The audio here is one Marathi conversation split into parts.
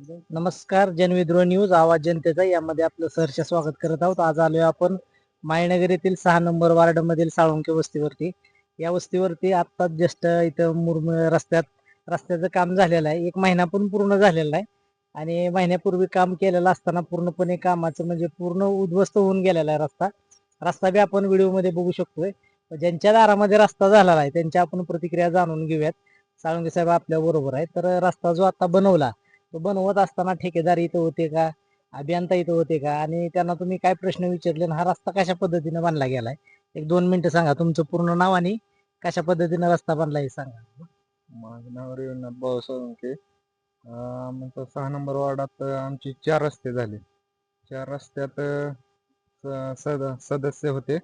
नमस्कार जनविद्रोह न्यूज आवाज जनतेचा यामध्ये आपलं सहर्ष स्वागत करत आहोत. आज आलोय आपण मायनगर येथील सहा नंबर वार्ड मधील साळुंके वस्तीवरती. या वस्तीवरती आत्ताच जस्ट इथं मुरम रस्त्यात रस्त्याचं काम झालेलं आहे. एक महिना पण पूर्ण झालेला आहे आणि महिन्यापूर्वी काम केलेलं असताना पूर्णपणे कामाचं म्हणजे पूर्ण उद्ध्वस्त होऊन गेलेला आहे रस्ता. रस्ता बी आपण व्हिडिओमध्ये बघू शकतोय. ज्यांच्या दारामध्ये रस्ता झालेला आहे त्यांच्या आपण प्रतिक्रिया जाणून घेऊयात. साळुंके साहेब आपल्या बरोबर आहे तर रस्ता जो आता बनवला बनवत असताना ठेकेदार इथं होते का? अभियंता इथं होते का? आणि त्यांना तुम्ही काय प्रश्न विचारले आणि हा रस्ता कशा पद्धतीने बांधला गेलाय? एक दोन मिनिटं सांगा तुमचं पूर्ण नाव आणि कशा पद्धतीने रस्ता बांधला हे सांगा. माझं नाव रेवनाथ भाऊ सोळंके. आमचं सहा नंबर वार्डात आमची चार रस्ते झाले. चार रस्त्यात स- सद सदस्य होते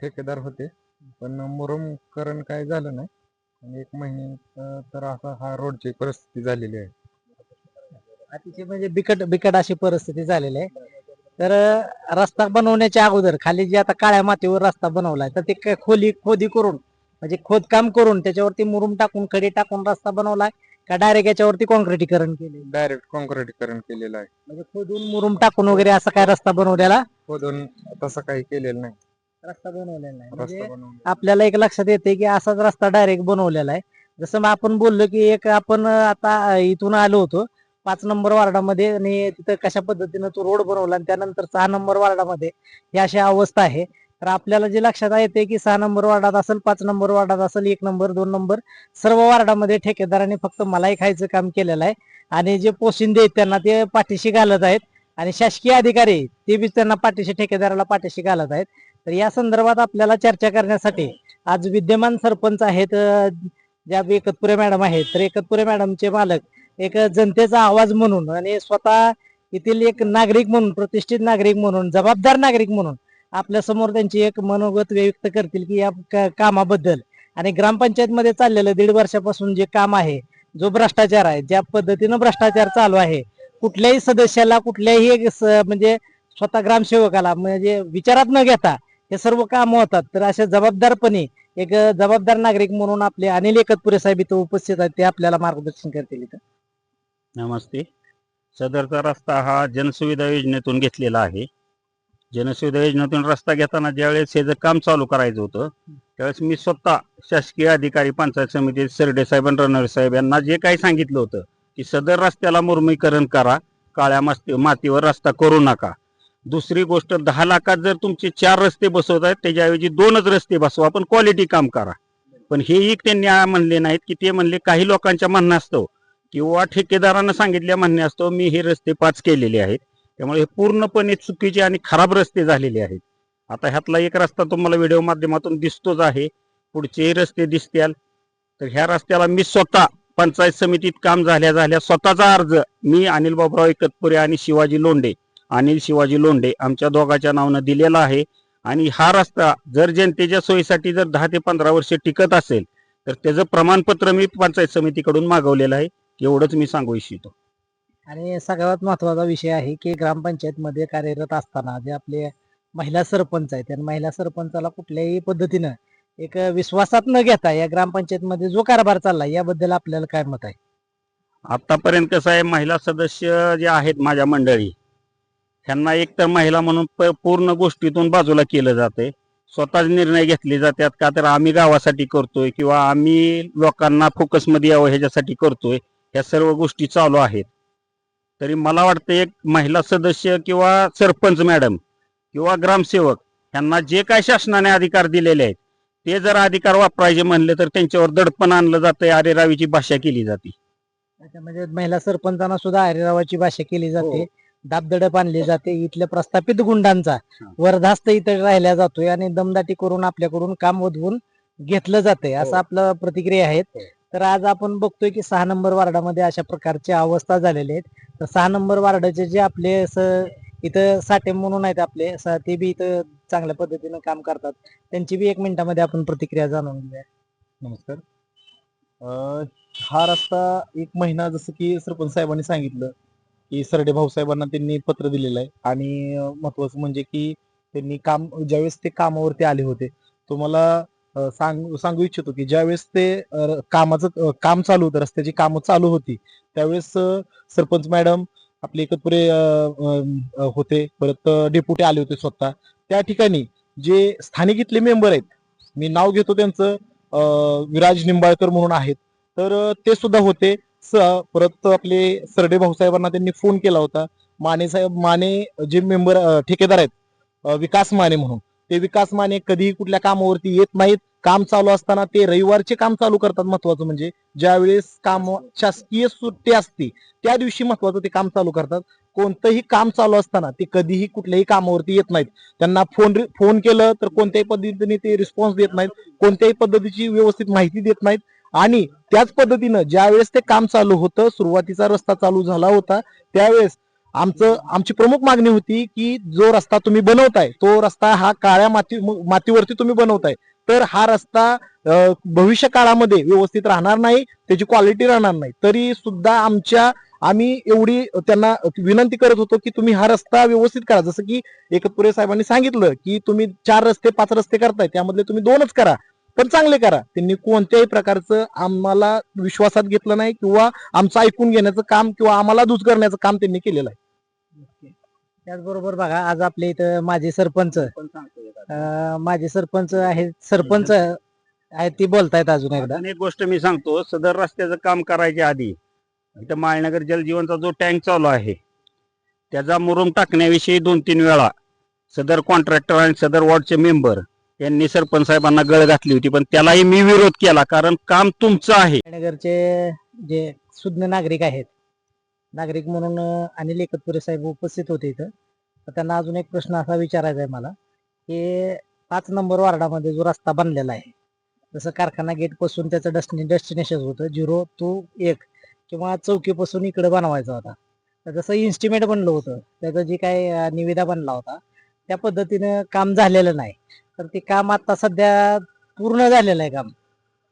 ठेकेदार होते. पण मुरुमकरण काय झालं नाही. आणि एक महिने तर असा हा रोडची परिस्थिती झालेली आहे. अतिशय म्हणजे बिकट बिकट अशी परिस्थिती झालेली आहे. तर रस्ता बनवण्याच्या अगोदर खाली जे आता काळ्या मातीवर रस्ता बनवलाय तर ते खोली खोदी करून म्हणजे खोदकाम करून त्याच्यावरती मुरुम टाकून खडी टाकून रस्ता बनवलाय का डायरेक्ट याच्यावरती कॉन्क्रिटीकरण केले डायरेक्ट कॉन्क्रिटीकरण केलेलं आहे. म्हणजे खोदून मुरुम टाकून वगैरे असा काय रस्ता बनवलेला? खोदून तसं काही केलेलं नाही. रस्ता बनवलेला नाही. म्हणजे आपल्याला एक लक्षात येते की असाच रस्ता डायरेक्ट बनवलेला आहे. जसं मग आपण बोललो की एक आपण आता इथून आलो होतो पाच नंबर वार्डामध्ये आणि तिथं कशा पद्धतीनं तो रोड बनवला आणि त्यानंतर सहा नंबर वार्डामध्ये ही अशी अवस्था आहे. तर आपल्याला जे लक्षात येते की सहा नंबर वार्डात असेल पाच नंबर वार्डात असेल एक नंबर दोन नंबर सर्व वार्डामध्ये ठेकेदारांनी फक्त मलाई खायचं काम केलेलं आहे. आणि जे पोशिंदे आहेत त्यांना ते पाठीशी घालत आहेत. आणि शासकीय अधिकारी ते बी त्यांना पाठीशी ठेकेदाराला पाठीशी घालत आहेत. तर या संदर्भात आपल्याला चर्चा करण्यासाठी आज विद्यमान सरपंच आहेत ज्या एकतपुरे मॅडम आहेत तर एकतपुरे मॅडमचे मालक एक जनतेचा आवाज म्हणून आणि स्वतः येथील एक नागरिक म्हणून प्रतिष्ठित नागरिक म्हणून जबाबदार नागरिक म्हणून आपल्यासमोर त्यांची एक मनोगत व्यक्त करतील की या कामाबद्दल. आणि ग्रामपंचायतमध्ये चाललेलं दीड वर्षापासून जे काम आहे जो भ्रष्टाचार आहे ज्या पद्धतीनं भ्रष्टाचार चालू आहे कुठल्याही सदस्याला कुठल्याही स- म्हणजे स्वतः ग्रामसेवकाला म्हणजे विचारात न घेता हे सर्व काम होतात. तर अशा जबाबदारपणे एक जबाबदार नागरिक म्हणून आपले अनिल एकतपुरे साहेब इथं उपस्थित आहेत ते आपल्याला मार्गदर्शन करतील इथं. नमस्ते. सदरचा रस्ता हा जनसुविधा योजनेतून घेतलेला आहे. जनसुविधा योजनेतून रस्ता घेताना ज्यावेळेस हे जर काम चालू करायचं होतं त्यावेळेस मी स्वतः शासकीय अधिकारी पंचायत समिती सरडे साहेब आणि रणवीर साहेब यांना जे काही सांगितलं होतं की सदर रस्त्याला मुरमीकरण करा काळ्या माती मातीवर रस्ता करू नका. दुसरी गोष्ट दहा लाखात जर तुमचे चार रस्ते बसवत आहेत त्याच्याऐवजी दोनच रस्ते बसवा पण क्वालिटी काम करा. पण हेही त्यांनी म्हणले नाहीत की ते म्हणले काही लोकांच्या म्हणणं असतं किंवा ठेकेदारांना सांगितल्या म्हणणे असतो मी हे रस्ते पाच केलेले आहेत. त्यामुळे हे पूर्णपणे चुकीचे आणि खराब रस्ते झालेले आहेत. आता ह्यातला एक रस्ता तुम्हाला व्हिडिओ माध्यमातून दिसतोच आहे. पुढचेही रस्ते दिसतील. तर ह्या रस्त्याला मी स्वतः पंचायत समितीत काम झाल्या झाल्या स्वतःचा अर्ज मी अनिल बाबराव एकतपुरे आणि शिवाजी लोंढे अनिल शिवाजी लोंढे आमच्या दोघाच्या नावानं दिलेला आहे. आणि हा रस्ता जर जनतेच्या सोयीसाठी जर दहा ते पंधरा वर्ष टिकत असेल तर त्याचं प्रमाणपत्र मी पंचायत समितीकडून मागवलेलं आहे. एवढंच मी सांगू इच्छितो. आणि सगळ्यात महत्त्वाचा विषय आहे की ग्रामपंचायत मध्ये कार्यरत असताना जे आपले महिला सरपंच आहेत आणि महिला सरपंचाला कुठल्याही पद्धतीनं एक विश्वासात न घेता या ग्रामपंचायत मध्ये जो कारभार चाललाय याबद्दल आपल्याला काय मत आहे? आतापर्यंत कसं आहे महिला सदस्य जे आहेत माझ्या मंडळी ह्यांना एक तर महिला म्हणून प- पूर्ण गोष्टीतून बाजूला केलं जाते स्वतःच निर्णय घेतले जातात का तर आम्ही गावासाठी करतोय किंवा आम्ही लोकांना फोकसमध्ये यावं ह्याच्यासाठी करतोय. ह्या सर्व गोष्टी चालू आहेत तरी मला वाटतं एक महिला सदस्य किंवा सरपंच मॅडम किंवा ग्रामसेवक ह्यांना जे काय शासनाने अधिकार दिलेले आहेत ते जर अधिकार वापरायचे म्हणले तर त्यांच्यावर दडपण आणलं जातंय अरे रावीची भाषा केली जाते त्याच्यामध्ये महिला सरपंचांना सुद्धा हरिरावाची भाषा केली जाते हो. दाबदडप आणली जाते इथल्या प्रस्थापित गुंडांचा वरधास्त इथं राहिला जातोय आणि दमदाटी करून आपल्याकडून काम वधवून घेतलं जातंय असं हो. आपलं प्रतिक्रिया आहेत हो. तर आज आपण बघतोय की सहा नंबर वार्डामध्ये अशा प्रकारची अवस्था झालेली आहेत. तर सहा नंबर वार्डाचे जे आपले इथं साठे म्हणून आहेत आपले ते बी इथं चांगल्या पद्धतीनं काम करतात. त्यांची बी एक मिनिटामध्ये आपण प्रतिक्रिया जाणून घेऊया. नमस्कार. अं, हा रस्ता एक महिना जसं की सरपंच साहेबांनी सांगितलं की सरडे भाऊसाहेबांना त्यांनी पत्र दिलेलं आहे. आणि अं, महत्वाचं म्हणजे की त्यांनी काम ज्यावेळेस ते कामावरती आले होते तुम्हाला सांग सांगू इच्छितो की ज्यावेळेस ते कामाचं काम चालू होतं रस्त्याची कामं चालू होती त्यावेळेस सरपंच मॅडम आपले एकत्रपुरे होते परत डेप्युटी आले होते स्वतः. त्या ठिकाणी जे स्थानिक इथले मेंबर आहेत मी नाव घेतो त्यांचं विराज निंबाळकर म्हणून आहेत तर ते सुद्धा होते. स- परत आपले सरडे भाऊसाहेबांना त्यांनी फोन केला होता. माने साहेब माने जे मेंबर ठेकेदार आहेत विकास माने म्हणून. ते विकास माने कधीही कुठल्या कामावरती येत नाहीत. काम चालू असताना ते रविवारचे काम चालू करतात महत्वाचं म्हणजे ज्यावेळेस काम शासकीय सुट्टी असते त्या दिवशी महत्वाचं ते काम चालू करतात. कोणतंही काम चालू असताना ते कधीही कुठल्याही कामावरती येत नाहीत. त्यांना फोन फोन केलं तर कोणत्याही पद्धतीने ते रिस्पॉन्स देत नाहीत कोणत्याही पद्धतीची व्यवस्थित माहिती देत नाहीत. आणि त्याच पद्धतीनं ज्यावेळेस ते काम चालू होतं सुरुवातीचा रस्ता चालू झाला होता त्यावेळेस आमचं आमची प्रमुख मागणी होती की जो रस्ता तुम्ही बनवताय तो रस्ता हा काळ्या माती मातीवरती तुम्ही बनवताय तर हा रस्ता भविष्य काळामध्ये व्यवस्थित राहणार नाही त्याची क्वालिटी राहणार नाही. तरी सुद्धा आमच्या आम्ही एवढी त्यांना विनंती करत होतो की तुम्ही हा रस्ता व्यवस्थित करा. जसं की एकतपुरे साहेबांनी सांगितलं की तुम्ही चार रस्ते पाच रस्ते करताय त्यामधले तुम्ही दोनच करा पण चांगले करा. त्यांनी कोणत्याही प्रकारचं आम्हाला विश्वासात घेतलं नाही किंवा आमचं ऐकून घेण्याचं काम किंवा आम्हाला दूज करण्याचं काम त्यांनी केलेलं आहे. त्याचबरोबर बघा आज आपल्या इथं माझे सरपंच. अं, माझे सरपंच आहेत सरपंच आहेत ती बोलतायत अजून एकदा. अजून एक गोष्ट मी सांगतो सदर रस्त्याचं काम करायच्या आधी इथं माळनगर जलजीवनचा जो टँक चालू आहे त्याचा मुरुम टाकण्याविषयी दोन तीन वेळा सदर कॉन्ट्रॅक्टर आणि सदर वॉर्डचे मेंबर यांनी सरपंच साहेबांना गळ घातली होती. पण त्यालाही मी विरोध केला कारण काम तुमचं आहे. नगरचे जे सुज्ञ नागरिक आहेत नागरिक म्हणून अनिल एकतपुरे साहेब उपस्थित होते इथं. तर त्यांना अजून एक प्रश्न असा विचारायचा आहे मला की पाच नंबर वार्डामध्ये जो रस्ता बनलेला आहे जसं कारखाना गेटपासून त्याचं डस्टिने डेस्टिनेशन होतं झिरो टू एक किंवा चौकीपासून इकडे बनवायचा होता. तर जसं इन्स्टिमेट बनलं होतं त्याचं जे काय निविदा बनला होता त्या पद्धतीनं काम झालेलं नाही. तर ते काम आता सध्या पूर्ण झालेलं आहे काम.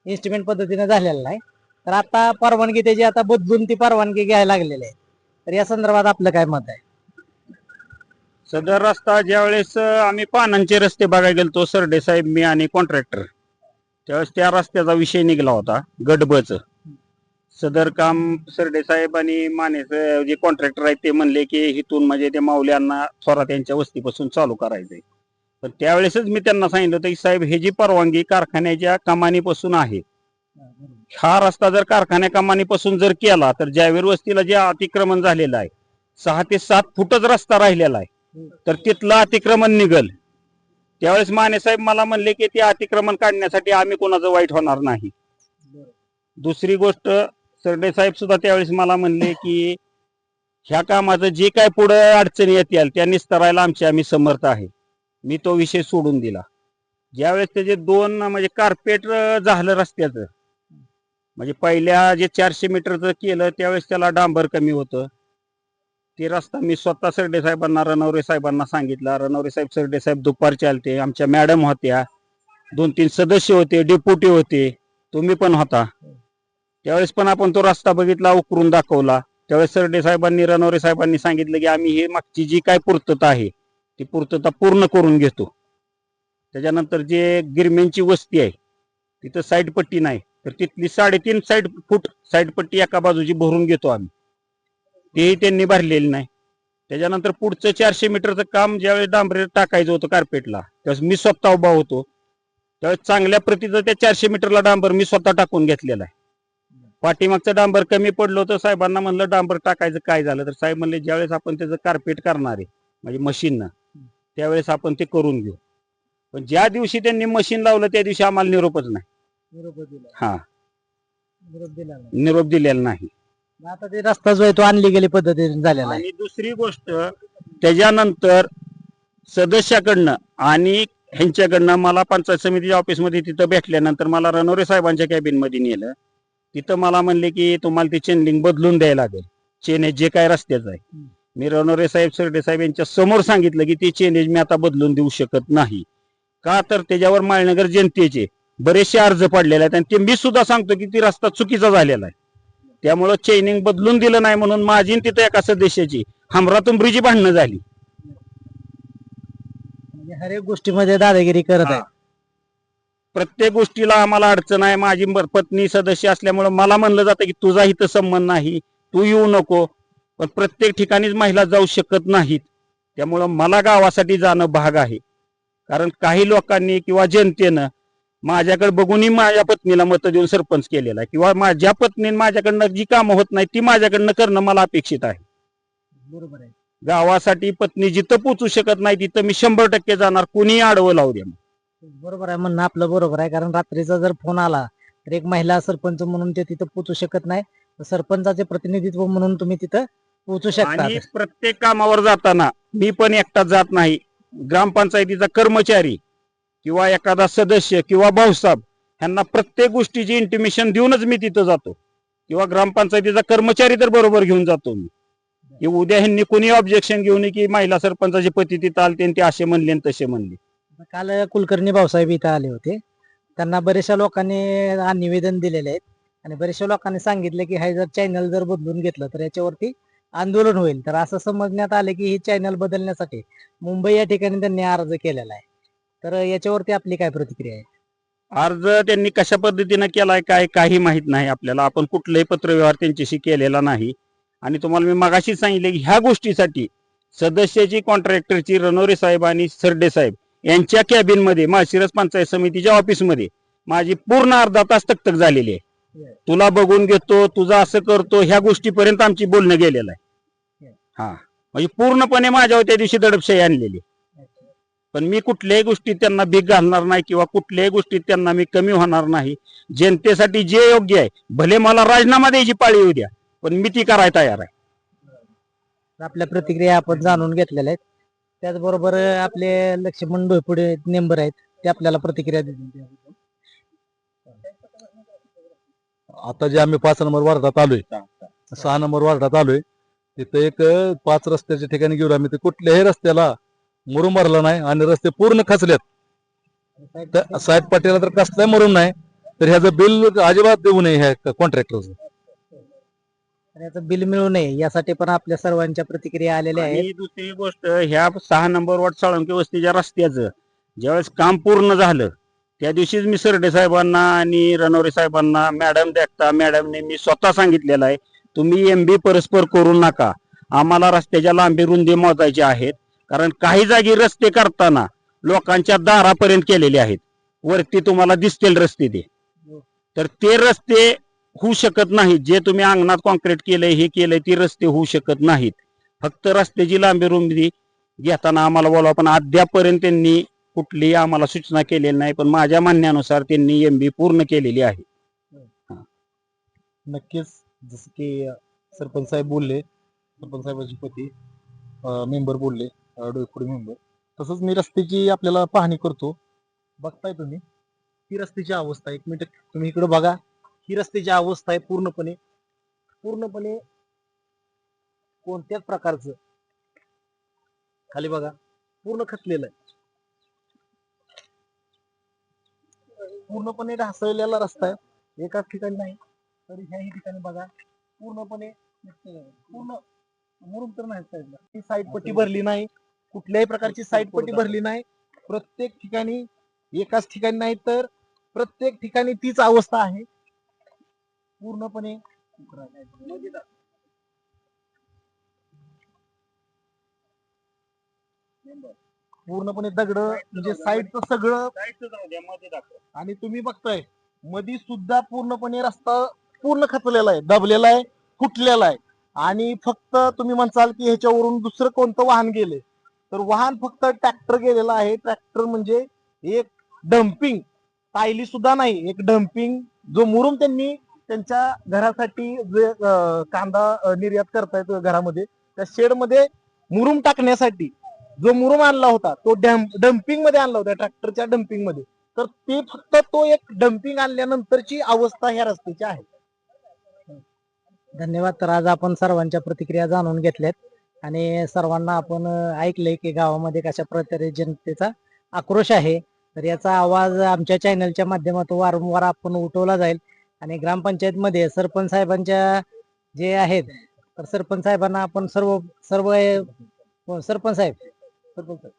इन्स्टिमेंट पद्धतीनं झालेलं नाही. तर आता परवानगी त्याची आता बदलून ती परवानगी घ्यायला लागलेली आहे. तर या संदर्भात आपलं काय मत आहे? सदर रस्ता ज्यावेळेस आम्ही पानांचे रस्ते बघायला गेलतो सरडे साहेब मी आणि कॉन्ट्रॅक्टर त्यावेळेस त्या रस्त्याचा विषय निघाला होता गडबच सदर काम सरडे साहेब आणि माने जे कॉन्ट्रॅक्टर आहेत ते म्हणले की इथून म्हणजे ते माऊल्यांना थोरात यांच्या वस्तीपासून चालू करायचंय. पण त्यावेळेसच मी त्यांना सांगितलं होतं की साहेब हे जी परवानगी कारखान्याच्या कमानीपासून आहे हा रस्ता जर कारखान्या कमानीपासून जर केला तर जावेर वस्तीला जे अतिक्रमण झालेलं आहे सहा ते सात फुटच रस्ता राहिलेला आहे तर तिथलं अतिक्रमण निघल. त्यावेळेस माने साहेब मला म्हणले की ते अतिक्रमण काढण्यासाठी आम्ही कोणाचं वाईट होणार नाही. दुसरी गोष्ट सरडे साहेब सुद्धा त्यावेळेस मला म्हणले की ह्या कामाचं जे काय पुढे अडचणी येतील त्या निस्तरायला आमची आम्ही समर्थ आहे. मी तो विषय सोडून दिला. ज्यावेळेस त्याचे दोन म्हणजे कार्पेट झालं रस्त्याचं म्हणजे पहिल्या जे चारशे मीटरचं केलं त्यावेळेस त्याला डांबर कमी होतं. ते रस्ता मी स्वतः सरडे साहेबांना रणवरे साहेबांना सांगितला. रणवरे साहेब सरडे साहेब दुपारचे आलते. आमच्या मॅडम होत्या. दोन तीन सदस्य होते डेप्युटी होते. तुम्ही पण होता. त्यावेळेस पण आपण तो रस्ता बघितला उकरून दाखवला. त्यावेळेस सरडे साहेबांनी रणवरे साहेबांनी सांगितलं की आम्ही हे मागची जी काय पूर्तता आहे ती पूर्तता पूर्ण करून घेतो. त्याच्यानंतर जे गिरमेंची वस्ती आहे तिथं साईड पट्टी नाही. तर तिथली साडेतीन साईड फूट साईडपट्टी एका बाजूची भरून घेतो आम्ही. तेही त्यांनी भरलेली नाही. त्याच्यानंतर पुढचं चारशे मीटरचं काम ज्यावेळेस डांबरे टाकायचं होतं कार्पेटला त्यावेळेस मी स्वतः उभा होतो. त्यावेळेस चांगल्या प्रतीचं त्या चारशे मीटरला डांबर मी स्वतः टाकून घेतलेला आहे. पाठीमागचं डांबर कमी पडलं होतं साहेबांना म्हणलं डांबर टाकायचं काय झालं तर साहेब म्हणले ज्यावेळेस आपण त्याचं कार्पेट करणार आहे म्हणजे मशीननं त्यावेळेस आपण ते करून घेऊ. पण ज्या दिवशी त्यांनी मशीन लावलं त्या दिवशी आम्हाला निरोपच नाही. निरोप दिला. हा. निरोप दिला नाही. निरोप दिलेला नाही. मग आता ते रस्ता जो आहे तो अनलिगली पद्धतीने झालेला आहे. आणि दुसरी गोष्ट त्याच्यानंतर सदस्याकडनं आणि ह्यांच्याकडनं मला पंचायत समितीच्या ऑफिसमध्ये तिथं भेटल्यानंतर मला रणोरे साहेबांच्या कॅबिनमध्ये नेलं. तिथं मला म्हणले की तुम्हाला ते चेनलिंग बदलून द्यायला लागेल. चेनेज जे काय रस्त्याचं आहे. मी रणोरे साहेब सरडे साहेब यांच्या समोर सांगितलं की ते चेनेज मी आता बदलून देऊ शकत नाही. का तर त्याच्यावर माळनगर जनतेचे बरेचसे अर्ज पडलेले आहेत. आणि ते मी सुद्धा सांगतो की ती रस्ता चुकीचा झालेला आहे. त्यामुळं चेनिंग बदलून दिलं नाही म्हणून माझी तिथं एका सदस्याची हमरातुंबरीची भांडणं झाली. म्हणजे हर एक गोष्टीमध्ये दादागिरी करत आहे. प्रत्येक गोष्टीला आम्हाला अडचण आहे. माझी पत्नी सदस्य असल्यामुळे मला म्हणलं जातं की तुझा इथं संबंध नाही. तू येऊ नको. पण प्रत्येक ठिकाणीच महिला जाऊ शकत नाहीत. त्यामुळं मला गावासाठी जाणं भाग आहे. कारण काही लोकांनी किंवा जनतेनं माझ्याकडे बघूनही माझ्या पत्नीला मतं देऊन सरपंच केलेला आहे. किंवा माझ्या पत्नीने माझ्याकडनं जी कामं होत नाही ती माझ्याकडनं करणं मला अपेक्षित आहे. बरोबर आहे. गावासाठी पत्नी जिथं पोचू शकत नाही तिथं मी शंभर टक्के जाणार. कुणीही आडवं लावू द्या बरोबर आहे म्हणणं आपलं बरोबर आहे. कारण रात्रीचा जर फोन आला तर एक महिला सरपंच म्हणून ते तिथं पोहोचू शकत नाही. तर सरपंचाचे प्रतिनिधित्व म्हणून तुम्ही तिथं पोहोचू शकता. आणि प्रत्येक कामावर जाताना मी पण एकटाच जात नाही. ग्रामपंचायतीचा कर्मचारी. किंवा एखादा सदस्य किंवा भाऊसाहेब ह्यांना प्रत्येक गोष्टीची इंटिमेशन देऊनच मी तिथं जातो. किंवा ग्रामपंचायतीचा कर्मचारी तर बरोबर घेऊन जातो मी. की उद्या ह्यांनी कोणी ऑब्जेक्शन घेऊन की महिला सरपंचाचे पती तिथं आलते ते असे म्हणले आणि तसे म्हणले. काल कुलकर्णी भाऊसाहेब इथं आले होते. त्यांना बऱ्याचशा लोकांनी निवेदन दिलेले आहेत. आणि बऱ्याचशा लोकांनी सांगितलं की हे जर चॅनल जर बदलून घेतलं तर याच्यावरती आंदोलन होईल. तर असं समजण्यात आलं की ही चॅनल बदलण्यासाठी मुंबई या ठिकाणी त्यांनी अर्ज केलेला आहे. तर याच्यावरती आपली काय प्रतिक्रिया आहे? अर्ज त्यांनी कशा पद्धतीनं केलाय काय काही माहीत नाही आपल्याला. आपण कुठलाही पत्रव्यवहार त्यांच्याशी केलेला नाही. आणि तुम्हाला मी मगाशी सांगितले की ह्या गोष्टीसाठी सदस्याची कॉन्ट्रॅक्टरची रणोरे साहेब आणि सरडे साहेब यांच्या कॅबिनमध्ये माळशिरस पंचायत समितीच्या ऑफिसमध्ये माझी पूर्ण अर्धा तास तकतक झालेली आहे. तुला बघून घेतो तुझं असं करतो ह्या गोष्टीपर्यंत आमची बोलणं गेलेलं आहे. हा. म्हणजे पूर्णपणे माझ्यावर त्या दिवशी दडपशाही आणलेली पण मी कुठल्याही गोष्टीत त्यांना भीक घालणार नाही किंवा कुठल्याही गोष्टीत त्यांना मी कमी होणार नाही. जनतेसाठी जे योग्य आहे भले मला राजीनामा द्यायची पाळी येऊ द्या पण मी ती करायला तयार आहे. आपल्या प्रतिक्रिया आपण जाणून घेतलेल्या आहेत. त्याचबरोबर आपले लक्ष्मण डोयपुडे नेंबर आहेत ते आपल्याला प्रतिक्रिया देतील. आता जे आम्ही पाच नंबर वार्डात आलोय सहा नंबर वार्डात आलोय तिथं एक पाच रस्त्याच्या ठिकाणी घेऊन आम्ही ते कुठल्याही रस्त्याला मुरुम भरला नाही आणि रस्ते पूर्ण खचलेत. तर साहेब पाटीलला तर कसलाही मरून नाही तर ह्याचं बिल अजिबात देऊ नये ह्या कॉन्ट्रॅक्टरचं आणि याचं बिल मिळू नये यासाठी पण आपल्या सर्वांच्या प्रतिक्रिया आलेल्या आहेत. दुसरी गोष्ट ह्या सहा नंबर वाट साळुंके वस्तीच्या रस्त्याचं ज्यावेळेस काम पूर्ण झालं त्या दिवशीच मी सरडे साहेबांना आणि रणवरे साहेबांना मॅडम देखता मॅडमने मी स्वतः सांगितलेलं आहे तुम्ही एम बी परस्पर करू नका. आम्हाला रस्त्याच्या लांबी रुंदी मोजायची आहेत कारण काही जागी रस्ते करताना लोकांच्या दारापर्यंत केलेले आहेत. वरती तुम्हाला दिसतील रस्ते ते. तर ते रस्ते होऊ शकत नाहीत. जे तुम्ही अंगणात कॉन्क्रीट केलंय हे केलंय ती रस्ते होऊ शकत नाहीत. फक्त रस्त्याची लांबी रुंदी घेताना आम्हाला बोलावं. पण अद्यापपर्यंत त्यांनी कुठलीही आम्हाला सूचना केलेली नाही. पण माझ्या म्हणण्यानुसार त्यांनी एम बी पूर्ण केलेली आहे. नक्कीच जसं की सरपंच साहेब बोलले. सरपंच साहेबांचे पती मेंबर बोलले. डोयफोडी मुंबई तसंच मी रस्त्याची आपल्याला पाहणी करतो. बघताय तुम्ही. ही रस्त्याची अवस्था एक मिनिट तुम्ही इकडे बघा. ही रस्त्याची अवस्था आहे पूर्णपणे. पूर्णपणे कोणत्याच प्रकारचं? खाली बघा. पूर्ण खचलेलं आहे. पूर्णपणे ढासळलेला रस्ता आहे. एकाच ठिकाणी नाही तरी ह्याही ठिकाणी बघा. पूर्णपणे पूर्ण मुरुम तर नाही साईडला ती साईड पट्टी भरली नाही. कुठल्याही प्रकारची साईड पट्टी भरली नाही. प्रत्येक ठिकाणी एकाच ठिकाणी नाही तर प्रत्येक ठिकाणी तीच अवस्था आहे. पूर्णपणे पूर्णपणे दगड म्हणजे साईडचं सगळं आणि तुम्ही बघताय मधी सुद्धा पूर्णपणे रस्ता पूर्ण खचलेला आहे दबलेला आहे फुटलेला आहे. आणि फक्त तुम्ही म्हणसाल की ह्याच्यावरून दुसरं कोणतं वाहन गेले तर वाहन फक्त ट्रॅक्टर गेलेलं आहे. ट्रॅक्टर म्हणजे एक डम्पिंग टायली सुद्धा नाही एक डम्पिंग जो मुरुम त्यांनी त्यांच्या घरासाठी जे कांदा निर्यात करतायत घरामध्ये त्या शेडमध्ये मुरुम टाकण्यासाठी जो मुरुम आणला होता तो डम्पिंगमध्ये आणला होता ट्रॅक्टरच्या डम्पिंगमध्ये. तर ते फक्त तो एक डम्पिंग आणल्यानंतरची अवस्था ह्या रस्त्याची आहे. धन्यवाद. तर आज आपण सर्वांच्या प्रतिक्रिया जाणून घेतल्यात. आणि सर्वांना आपण ऐकलंय की गावामध्ये कशा प्रकारे जनतेचा आक्रोश आहे. तर याचा आवाज आमच्या चॅनलच्या माध्यमातून वारंवार आपण उठवला जाईल. आणि ग्रामपंचायतमध्ये सरपंच साहेबांच्या जे आहेत तर सरपंच साहेबांना आपण सर्व सर्व हो, सरपंच साहेब सरपंच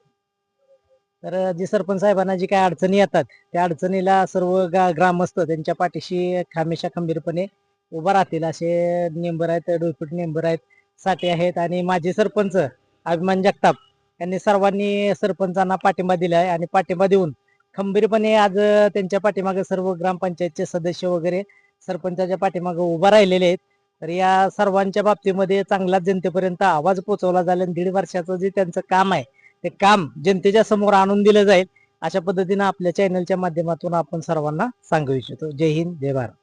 तर जे सरपंच साहेबांना जी काही अडचणी येतात त्या अडचणीला सर्व गा- ग्रामस्थ त्यांच्या पाठीशी खामेशा खंबीरपणे उभा राहतील. असे मेंबर आहेत डोळपीट मेंबर आहेत साठे आहेत आणि माजी सरपंच अभिमान जगताप यांनी सर्वांनी सरपंचांना पाठिंबा दिला आहे आणि पाठिंबा देऊन खंबीरपणे आज त्यांच्या पाठीमागे सर्व ग्रामपंचायतचे सदस्य वगैरे सरपंचाच्या पाठीमागे उभा राहिलेले आहेत. तर या सर्वांच्या बाबतीमध्ये चांगलाच जनतेपर्यंत आवाज पोहोचवला जाईल आणि दीड वर्षाचं जे त्यांचं काम आहे ते काम जनतेच्या समोर आणून दिलं जाईल. अशा पद्धतीनं आपल्या चॅनलच्या माध्यमातून आपण सर्वांना सांगू इच्छितो. जय हिंद जय भारत.